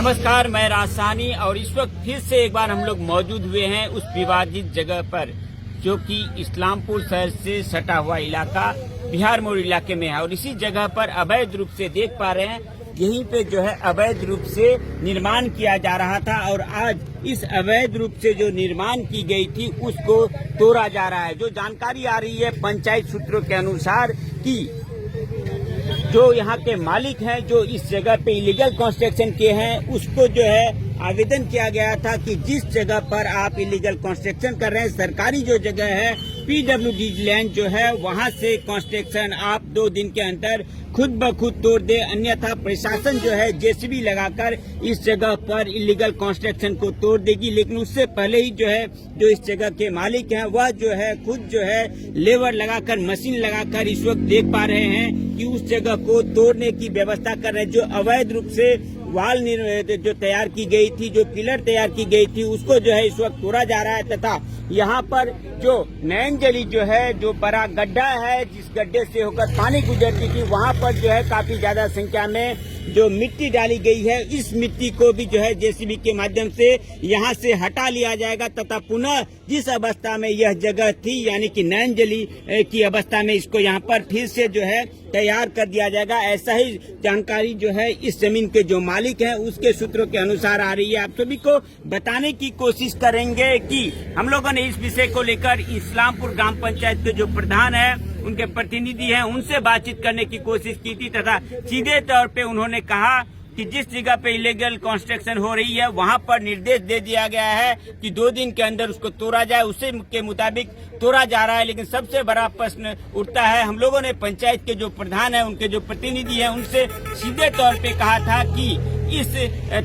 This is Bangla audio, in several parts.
नमस्कार, मैं राजसानी और इस वक्त फिर से एक बार हम लोग मौजूद हुए हैं उस विवादित जगह पर, जो कि इस्लामपुर शहर से सटा हुआ इलाका, बिहार मोड़ इलाके में है। और इसी जगह पर अवैध रूप से देख पा रहे हैं, यहीं पे जो है अवैध रूप से निर्माण किया जा रहा था और आज इस अवैध रूप से जो निर्माण की गई थी, उसको तोड़ा जा रहा है। जो जानकारी आ रही है पंचायत सूत्रों के अनुसार कि जो यहाँ के मालिक हैं, जो इस जगह पे इलीगल कंस्ट्रक्शन किए हैं, उसको जो है आवेदन किया गया था कि जिस जगह पर आप इलीगल कंस्ट्रक्शन कर रहे हैं, सरकारी जो जगह है पीडब्ल्यू लैंड जो है, वहाँ से कंस्ट्रक्शन आप दो दिन के अंदर खुद ब खुद तोड़ दे। अन्यथा प्रशासन जो है, जेसीबी लगाकर इस जगह पर इलीगल कंस्ट्रक्शन को तोड़ देगी। लेकिन उससे पहले ही जो है, जो इस जगह के मालिक हैं, वह जो है, खुद जो है, लेबर लगाकर, मशीन लगाकर इस वक्त देख पा रहे हैं कि उस जगह को तोड़ने की व्यवस्था कर रहे जो अवैध रूप से वाल जो तैयार की गई थी, जो पिलर तैयार की गई थी, उसको जो है इस वक्त तोड़ा जा रहा है तथा यहाँ पर जो नैन जली जो है, जो बड़ा गड्ढा है, जिस गड्ढे से होकर पानी गुजरती थी, वहाँ पर जो है काफ़ी ज़्यादा संख्या में जो मिट्टी डाली गई है, इस मिट्टी को भी जो है जेसीबी के माध्यम से यहाँ से हटा लिया जाएगा तथा पुनः जिस अवस्था में यह जगह थी, यानी कि नैन जली की अवस्था में इसको यहाँ पर फिर से जो है तैयार कर दिया जाएगा। ऐसा ही जानकारी जो है इस ज़मीन के जो मालिक हैं, उसके सूत्रों के अनुसार आ रही है। आप सभी को बताने की कोशिश करेंगे कि हम लोगों ने इस विषय को लेकर इस्लामपुर ग्राम पंचायत के जो प्रधान है उनके प्रतिनिधि हैं, उनसे बातचीत करने की कोशिश की थी तथा सीधे तौर पे उन्होंने कहा कि जिस जगह पे इलीगल कंस्ट्रक्शन हो रही है, वहाँ पर निर्देश दे दिया गया है कि दो दिन के अंदर उसको तोड़ा जाए। उसी के मुताबिक तोड़ा जा रहा है, लेकिन सबसे बड़ा प्रश्न उठता है, हम लोगों ने पंचायत के जो प्रधान है, उनके जो प्रतिनिधि है, उनसे सीधे तौर पे कहा था कि इस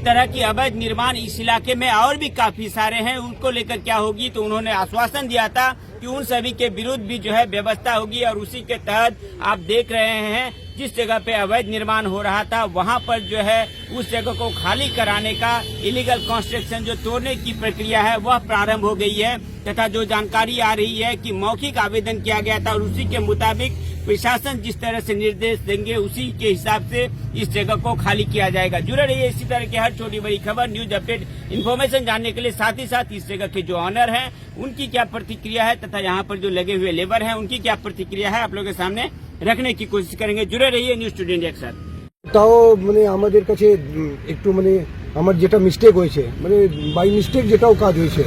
तरह की अवैध निर्माण इस इलाके में और भी काफ़ी सारे हैं। उनको लेकर क्या होगी? तो उन्होंने आश्वासन दिया था कि उन सभी के विरुद्ध भी जो है व्यवस्था होगी और उसी के तहत आप देख रहे हैं, जिस जगह पे अवैध निर्माण हो रहा था, वहाँ पर जो है उस जगह को खाली कराने का इलीगल कंस्ट्रक्शन जो तोड़ने की प्रक्रिया है, वह प्रारंभ हो गई है। तथा जो जानकारी आ रही है कि मौखिक आवेदन किया गया था और उसी के मुताबिक प्रशासन जिस तरह से निर्देश देंगे उसी के हिसाब से इस जगह को खाली किया जाएगा जुड़े रहिए इसी तरह की हर छोटी बड़ी खबर न्यूज अपडेट इन्फॉर्मेशन जानने के लिए साथ ही साथ इस जगह के जो ऑनर हैं उनकी क्या प्रतिक्रिया है तथा यहाँ पर जो लगे हुए लेबर हैं उनकी क्या प्रतिक्रिया है आप लोगों के सामने रखने की कोशिश करेंगे जुड़े रहिए न्यूज स्टूडियो इंडिया के साथ তাও মানে আমাদের কাছে উম, একটু মানে আমার যেটা মিস্টেক হয়েছে মানে বাই মিস্টেক যেটাও কাজ হয়েছে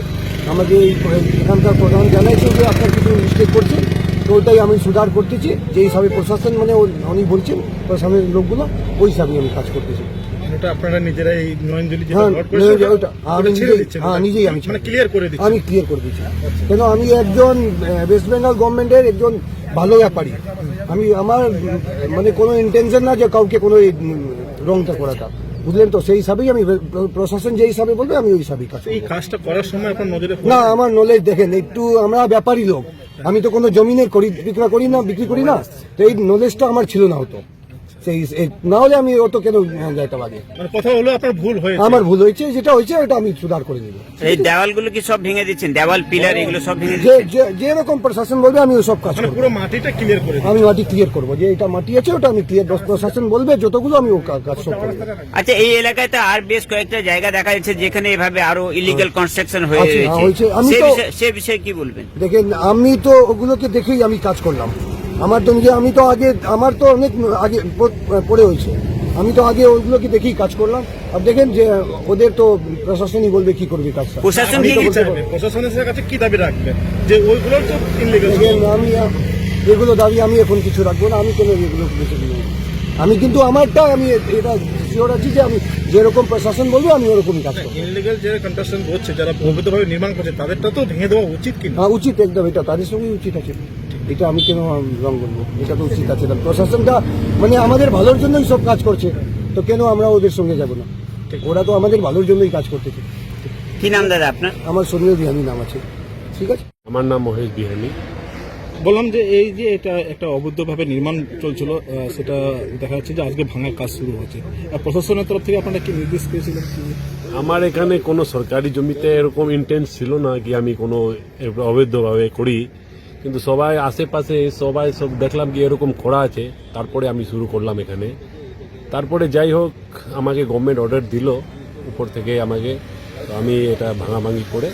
আমাকে এই এখানকার প্রধান জানাইছে যে আপনার কিছু মিস্টেক করছে তো ওটাই আমি সুধার করতেছি যে হিসাবে প্রশাসন মানে উনি বলছেন প্রশাসনের লোকগুলো ওই হিসাবে আমি কাজ করতেছি। ওটা আপনারা নিজেরাই এই নয়নজলি হ্যাঁ নিজেই হ্যাঁ ওটা? নিজেই আমি মানে ক্লিয়ার করে দিচ্ছেন। আমি ক্লিয়ার করে দিচ্ছি। কেন আমি একজন ওয়েস্ট বেঙ্গল গভর্নমেন্টের একজন ভালো ব্যাপারী। আমি আমার মানে কোনো ইন্টেনশন না যে কাউকে কোনো রংটা করাটা। বুঝলেন তো সেই হিসাবেই আমি প্রশাসন যে হিসাবে বলবে আমি ওই হিসাবেই কাজ এই কাজটা করার সময় আপনার নজরে না আমার নলেজ দেখেন একটু আমরা ব্যাপারী লোক। আমি তো কোনো জমিনে করি বিক্রি করি না বিক্রি করি না। তো এই নলেজটা আমার ছিল না হতো না হলে আমি অত কেন যাইতাম আগে? মানে কথা হলো আপনার ভুল হয়েছে। আমার ভুল হয়েছে যেটা হয়েছে ওটা আমি সুধার করে নিব এই দেওয়ালগুলো কি সব ভেঙে দিচ্ছেন? দেওয়াল পিলার এগুলো সব ভেঙে যে যে- যেরকম প্রশাসন বলবে আমি ওসব কাজ মানে করব। পুরো মাটিটা ক্লিয়ার করে আমি মাটি ক্লিয়ার করব যে এটা মাটি আছে ওটা আমি ক্লিয়ার প্রশাসন বলবে যতগুলো আমি ও কাজ সব করব আচ্ছা এই এলাকায় তো আর বেশ কয়েকটা জায়গা দেখা যাচ্ছে যেখানে এভাবে আরও ইলিগাল কনস্ট্রাকশন আচ্ছা, হয়েছে। আমি সে তো- বিষয়ে- সে বিষয়ে কি বলবেন? দেখেন আমি তো ওগুলোকে দেখেই আমি কাজ করলাম। আমার তো নিজে আমি তো আগে আমার তো অনেক আগে পড়ে হয়েছে। আমি তো আগে ওইগুলোকে দেখেই কাজ করলাম। আর দেখেন যে ওদের তো প্রশাসনই বলবে কি করবে কাজটা। প্রশাসন কি কি কি প্রশাসনের কাছে কি দাবি রাখবেন যে ওইগুলোর তো ইনলিগাল আমি এগুলো দাবি আমি এখন কিছু রাখব না। আমি কেন এগুলো নেব আমি কিন্তু আমারটা আমি এটা শিওর আছি যে আমি যেরকম প্রশাসন বলব আমি ওরকমই কাজ করব। ইনলিগাল যে কনস্ট্রাকশন হচ্ছে যারা অবৈধভাবে নির্মাণ করছে তাদেরটা তো ভেঙে দেওয়া উচিত কিনা? হ্যাঁ উচিত একদম। এটা তাদের সঙ্গেই উচিত আছে। এটা আমি কেন রং বলব? এটা তো উচিত আছে। প্রশাসনটা মানে আমাদের ভালোর জন্যই সব কাজ করছে। তো কেন আমরা ওদের সঙ্গে যাব না? ওরা তো আমাদের ভালোর জন্যই কাজ করতেছে কি নাম দাদা আপনার? আমার সোনিয়া বিহানি নাম আছে। ঠিক আছে? আমার নাম মহেশ বিহানি। বললাম যে এই যে এটা একটা অবৈধভাবে নির্মাণ চলছিল সেটা দেখা যাচ্ছে যে আজকে ভাঙার কাজ শুরু হচ্ছে আর প্রশাসনের তরফ থেকে আপনারা কি নির্দেশ পেয়েছিলেন? আমার এখানে কোনো সরকারি জমিতে এরকম ইন্টেন্স ছিল না কি আমি কোনো অবৈধভাবে করি। কিন্তু সবাই আশেপাশে সবাই সব দেখলাম কি এরকম খোড়া আছে। তারপরে আমি শুরু করলাম এখানে। তারপরে যাই হোক আমাকে গভর্নমেন্ট অর্ডার দিল উপর থেকে আমাকে। তো আমি এটা ভাঙাভাঙি করে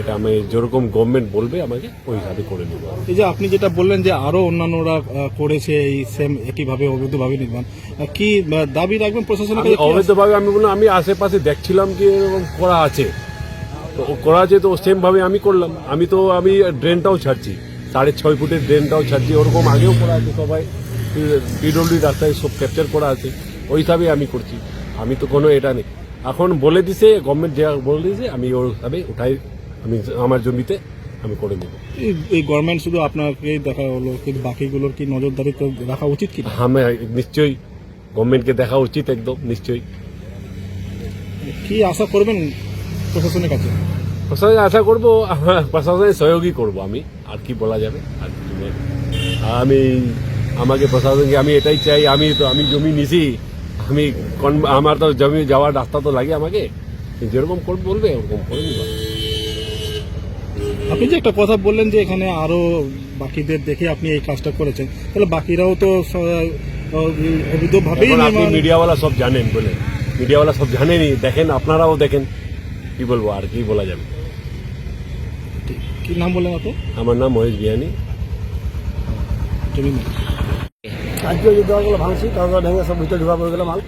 এটা আমি যেরকম গভর্নমেন্ট বলবে আমাকে ওই হিসাবে করে নেব। এই যে আপনি যেটা বললেন যে আরও অন্যান্যরা করেছে এই সেম একইভাবে অবৈধভাবে নির্মাণ কি দাবি রাখবেন প্রশাসনের? অবৈধভাবে আমি বললাম আমি আশেপাশে দেখছিলাম কি এরকম করা আছে। তো ও করা আছে তো সেমভাবে আমি করলাম। আমি তো আমি ড্রেনটাও ছাড়ছি। সাড়ে ছয় ফুটের ড্রেনটাও ছাড়ছি। ওরকম আগেও করা আছে সবাই। পিডব্লিউ রাস্তায় সব ক্যাপচার করা আছে। ওই হিসাবে আমি করছি। আমি তো কোনো এটা নেই। এখন বলে দিছে গভর্নমেন্ট যা বলে দিছে আমি ওর হিসাবে উঠাই আমি আমার জমিতে আমি করে নেব। এই- গভর্নমেন্ট শুধু আপনাকে দেখা হলো কিন্তু বাকিগুলোর কি নজরদারি রাখা উচিত কি না? আমি নিশ্চয়ই। গভর্নমেন্টকে দেখা উচিত একদম নিশ্চয়ই। কি আশা করবেন প্রশাসনের কাছে? প্রশাসনে আশা করব প্রশাসনের সহযোগী করব আমি আর কি বলা যাবে আর কিছু। আমি আমাকে প্রশাসনকে আমি এটাই চাই আমি তো আমি জমি নিছি আমি আমার তো জমি যাওয়ার রাস্তা তো লাগে আমাকে যেরকম করে বলবে ওরকম করে নিবা। আপনি যে একটা কথা বললেন যে এখানে আরও বাকিদের দেখে আপনি এই কাজটা করেছেন তাহলে বাকিরাও তো অবৈধভাবেই মিডিয়াওয়ালা সব জানেন বলে। মিডিয়াওয়ালা সব জানেনই দেখেন আপনারাও দেখেন কি বলব আর কি বলা যাবে? কি নাম বললেন আপনি? আমার নাম মহেশ নেই। আজকে যে দেওয়াগুলো ভাঙছি দেওয়াগুলো ভেঙে সব ভিতরে ঢোকা পড়ে গেল মাল।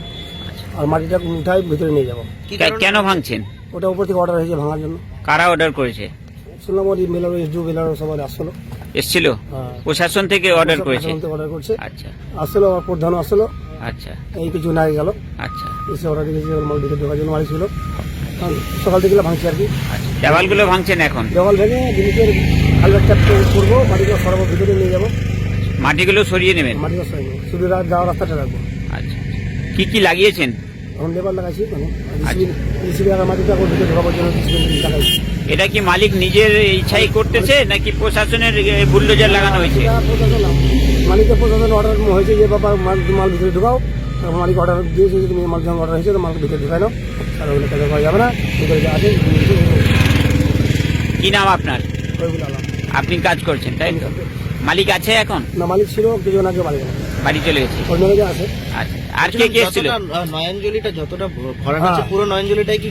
আর মাটিটা উঠাই ভিতরে নিয়ে যাব। কে- কেন ভাঙছেন? ওটা উপর থেকে অর্ডার হয়েছে ভাঙার জন্য। কারা অর্ডার করেছে? শুনলাম ওই মেলার এসডিও মেলার সবাই আসলো। এসছিল? হ্যাঁ। প্রশাসন থেকে অর্ডার করেছে? অর্ডার করছে। আচ্ছা। আসলো আমার প্রধান আসলো। আচ্ছা। এই কিছু না গেল। আচ্ছা। এসে অর্ডার দিয়েছে মাল ভিতরে ঢোকার জন্য মাল ছিল। সকাল থেকে ভাঙছি আর কি। আচ্ছা দেওয়ালগুলো ভাঙছেন এখন? দেওয়াল ভেঙে জিনিসের কালভারটা করব মাটিগুলো সরাবো ভিতরে নিয়ে যাব। মাটিগুলো সরিয়ে নেবেন? মাটিগুলো সরাবো শুধু যাওয়ার রাস্তাটা রাখব। আচ্ছা কি কি লাগিয়েছেন? এখন লেবার লাগাইছি মানে লাগাইছি। এটা কি মালিক নিজের ইচ্ছাই করতেছে নাকি প্রশাসনের বুল্ডোজার লাগানো হয়েছে? মালিকের প্রশাসন অর্ডার হয়েছে যে বাবা মাল ভিতরে ঢুকাও। মালিক অর্ডার দিয়েছে যদি মেয়ে মালিক অর্ডার হয়েছে তো মালিক ভিতরে ঢুকাই নাও। আর ওগুলো কাজে করা যাবে না ভিতরে যা আছে কি নাম আপনার? ওইগুলো আলাম। আপনি কাজ করছেন তাই তো? মালিক আছে এখন? না মালিক ছিল কিছুজন আগে মালিক। বাড়ি চলে গেছে? অন্য আছে। আচ্ছা। আর কে কে এসেছিল? নয়নজলিটা যতটা ভরাট হ্যাঁ। পুরো নয়নজলিটাই কি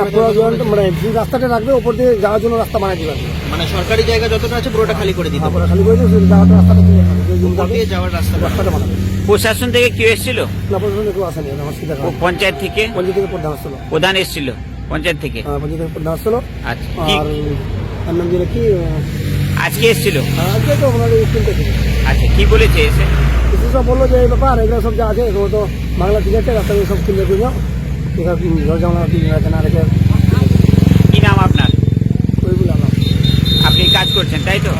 না পুরো মানে রাস্তাটা রাখবে ওপর দিয়ে যাওয়ার জন্য রাস্তা বানাই দিবে মানে সরকারি জায়গা যতটা আছে পুরোটা খালি করে দিতে তারপরে খালি করে দিয়ে যাওয়ার রাস্তাটা clear হবে। যে জমি উপর দিয়ে যাওয়ার রাস্তা রাস্তাটা বানাবে। প্রশাসন থেকে কেউ এসেছিল? না প্রশাসন কেউ আসেনি আমার সিধা পঞ্চায়েত থেকে? পঞ্চায়েত থেকে প্রধান আসছিল। প্রধান এসেছিল পঞ্চায়েত থেকে? হ্যাঁ, পঞ্চায়েত থেকে প্রধান আসছিল। আচ্ছা আর নাম যেটা কি আজকে এসেছিল? আজকে তো ওনার স্কুল থেকে আচ্ছা কি বলেছে এসে? সব বলল যে এই ব্যাপার এগুলো সব যা আছে এগুলো তো বাংলা আছে রাস্তা সব কিনে করে যাও এগুলো জামলা রাখে না রেখে কি নাম আপনার? ওইগুলো আপনি কাজ করছেন তাই তো?